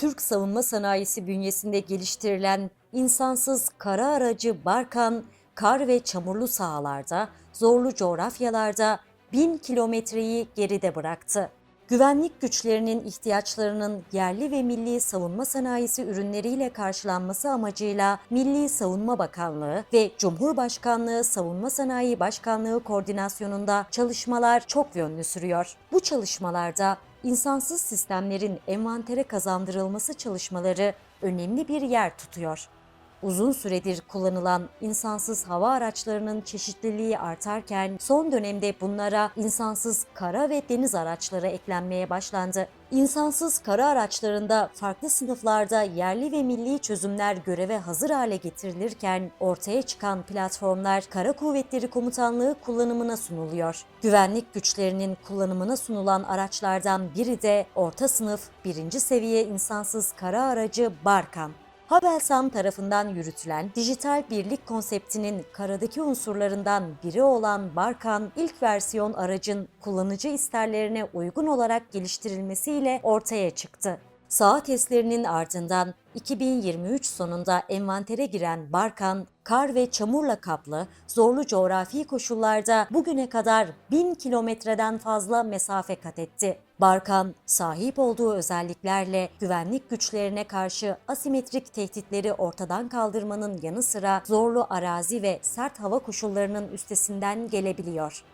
Türk savunma sanayisi bünyesinde geliştirilen insansız kara aracı Barkan, kar ve çamurlu sahalarda, zorlu coğrafyalarda bin kilometreyi geride bıraktı. Güvenlik güçlerinin ihtiyaçlarının yerli ve milli savunma sanayisi ürünleriyle karşılanması amacıyla Milli Savunma Bakanlığı ve Cumhurbaşkanlığı Savunma Sanayi Başkanlığı koordinasyonunda çalışmalar çok yönlü sürüyor. Bu çalışmalarda insansız sistemlerin envantere kazandırılması çalışmaları önemli bir yer tutuyor. Uzun süredir kullanılan insansız hava araçlarının çeşitliliği artarken son dönemde bunlara insansız kara ve deniz araçları eklenmeye başlandı. İnsansız kara araçlarında farklı sınıflarda yerli ve milli çözümler göreve hazır hale getirilirken ortaya çıkan platformlar Kara Kuvvetleri Komutanlığı kullanımına sunuluyor. Güvenlik güçlerinin kullanımına sunulan araçlardan biri de orta sınıf birinci seviye insansız kara aracı Barkan. Havelsan tarafından yürütülen dijital birlik konseptinin karadaki unsurlarından biri olan Barkan, ilk versiyon aracın kullanıcı isterlerine uygun olarak geliştirilmesiyle ortaya çıktı. Saha testlerinin ardından 2023 sonunda envantere giren Barkan, kar ve çamurla kaplı zorlu coğrafi koşullarda bugüne kadar 1000 kilometreden fazla mesafe kat etti. Barkan, sahip olduğu özelliklerle güvenlik güçlerine karşı asimetrik tehditleri ortadan kaldırmanın yanı sıra zorlu arazi ve sert hava koşullarının üstesinden gelebiliyor.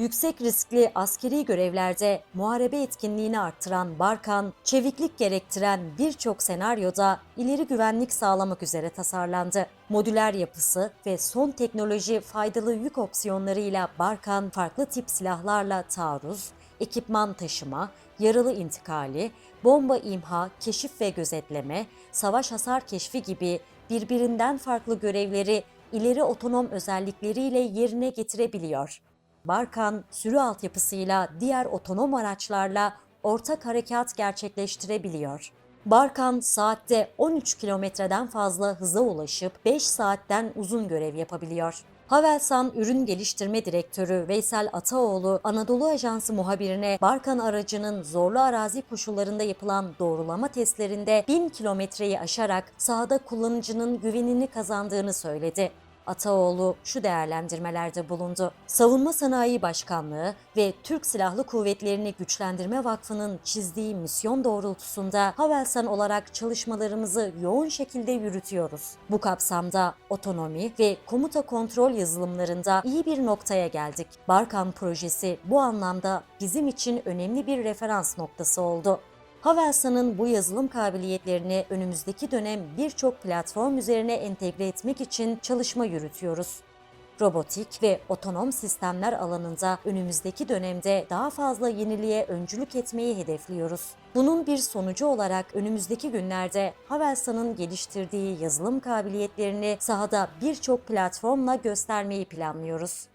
Yüksek riskli askeri görevlerde muharebe etkinliğini arttıran Barkan, çeviklik gerektiren birçok senaryoda ileri güvenlik sağlamak üzere tasarlandı. Modüler yapısı ve son teknoloji faydalı yük opsiyonlarıyla Barkan farklı tip silahlarla taarruz, ekipman taşıma, yaralı intikali, bomba imha, keşif ve gözetleme, savaş hasar keşfi gibi birbirinden farklı görevleri ileri otonom özellikleriyle yerine getirebiliyor. Barkan, sürü altyapısıyla diğer otonom araçlarla ortak harekat gerçekleştirebiliyor. Barkan saatte 13 kilometreden fazla hıza ulaşıp 5 saatten uzun görev yapabiliyor. Havelsan Ürün Geliştirme Direktörü Veysel Ataoğlu, Anadolu Ajansı muhabirine Barkan aracının zorlu arazi koşullarında yapılan doğrulama testlerinde 1000 kilometreyi aşarak sahada kullanıcının güvenini kazandığını söyledi. Ataoğlu şu değerlendirmelerde bulundu. Savunma Sanayi Başkanlığı ve Türk Silahlı Kuvvetleri'ni Güçlendirme Vakfı'nın çizdiği misyon doğrultusunda Havelsan olarak çalışmalarımızı yoğun şekilde yürütüyoruz. Bu kapsamda otonomi ve komuta kontrol yazılımlarında iyi bir noktaya geldik. Barkan projesi bu anlamda bizim için önemli bir referans noktası oldu. Havelsan'ın bu yazılım kabiliyetlerini önümüzdeki dönem birçok platform üzerine entegre etmek için çalışma yürütüyoruz. Robotik ve otonom sistemler alanında önümüzdeki dönemde daha fazla yeniliğe öncülük etmeyi hedefliyoruz. Bunun bir sonucu olarak önümüzdeki günlerde Havelsan'ın geliştirdiği yazılım kabiliyetlerini sahada birçok platformla göstermeyi planlıyoruz.